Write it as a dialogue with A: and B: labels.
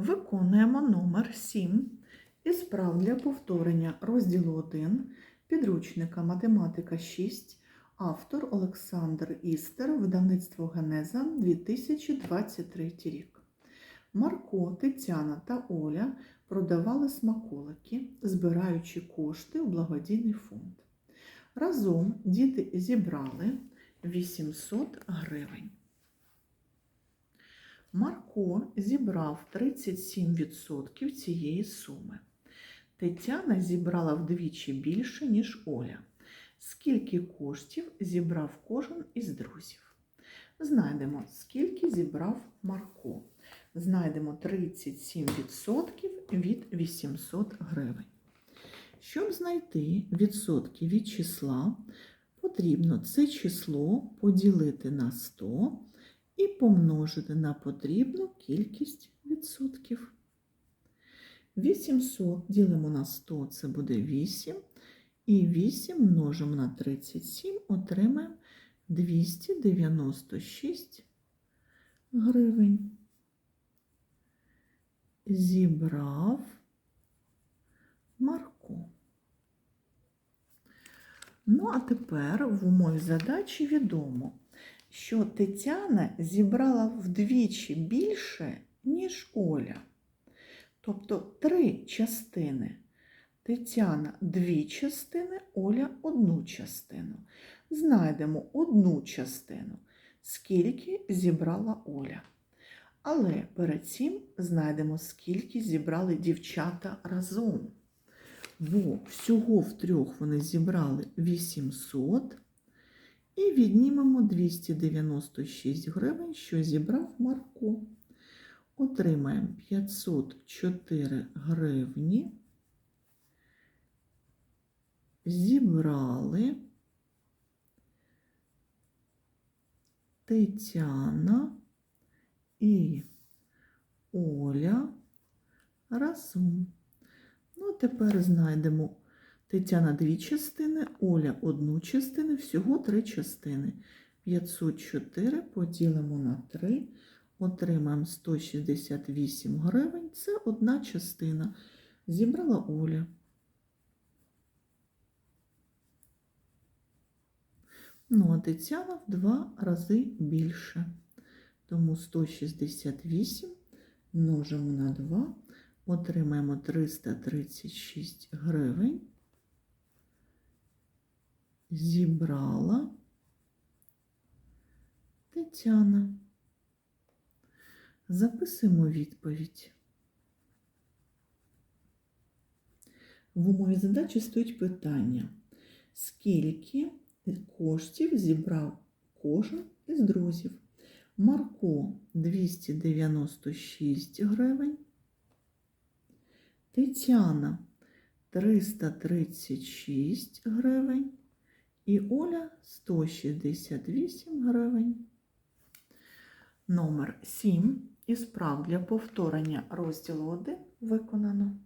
A: Виконуємо номер 7 із прав для повторення розділу 1 підручника Математика 6, автор Олександр Істер, видавництво Генеза 2023 рік. Марко, Тетяна та Оля продавали смаколики, збираючи кошти у благодійний фонд. Разом діти зібрали 800 гривень. Марко зібрав 37% цієї суми. Тетяна зібрала вдвічі більше, ніж Оля. Скільки коштів зібрав кожен із друзів? Знайдемо, скільки зібрав Марко. Знайдемо 37% від 800 гривень. Щоб знайти відсотки від числа, потрібно це число поділити на 100 і помножити на потрібну кількість відсотків. 800 ділимо на 100, це буде 8. І 8 множимо на 37, отримаємо 296 гривень. Зібрав Марко. Ну, а тепер в умові задачі відомо, що Тетяна зібрала вдвічі більше, ніж Оля. Тобто три частини. Тетяна дві частини, Оля одну частину. Знайдемо одну частину, скільки зібрала Оля. Але перед цим знайдемо, скільки зібрали дівчата разом. Бо всього втрьох вони зібрали 800 і віднімемо 296 гривень, що зібрав Марко. Отримаємо 504 гривні. Зібрали Тетяна і Оля разом. Ну, тепер знайдемо Тетяна дві частини, Оля одну частину, всього три частини. 504 поділимо на 3, отримаємо 168 гривень. Це одна частина. Зібрала Оля. Ну, а Тетяна в два рази більше. Тому 168 множимо на 2, отримаємо 336 гривень. Зібрала Тетяна. Записуємо відповідь. В умові задачі стоїть питання, скільки коштів зібрав кожен із друзів. Марко 296 гривень, Тетяна 336 гривень і Оля 168 гривень. Номер 7 із прав для повторення розділу 1 виконано.